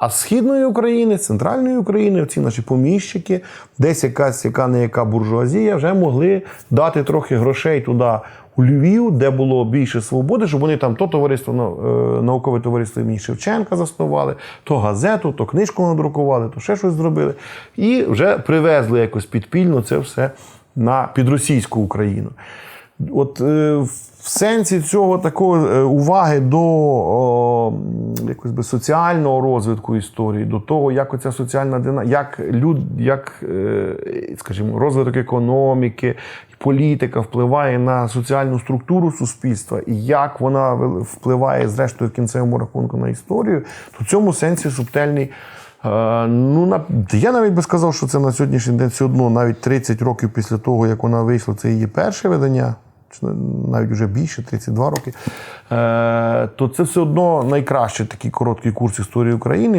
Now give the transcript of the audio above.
А з східної України, центральної України, ці наші поміщики, десь якась яка не яка буржуазія, вже могли дати трохи грошей туди у Львів, де було більше свободи, щоб вони там то товариство е, наукове товариство імені Шевченка заснували, то газету, то книжку надрукували, то ще щось зробили. І вже привезли якось підпільно це все на підросійську Україну. От е, в сенсі цього такого е, уваги до якось би соціального розвитку історії, до того, як оця соціальна дина, як люд, як, е, скажімо, розвиток економіки, політика впливає на соціальну структуру суспільства і як вона впливає, зрештою, в кінцевому рахунку на історію, то в цьому сенсі субтельний. Е, Ну, на, я навіть би сказав, що це на сьогоднішній день все одно, навіть 30 років після того, як вона вийшла, це її перше видання, чи навіть вже більше, 32 роки, е, то це все одно найкращий такий короткий курс історії України.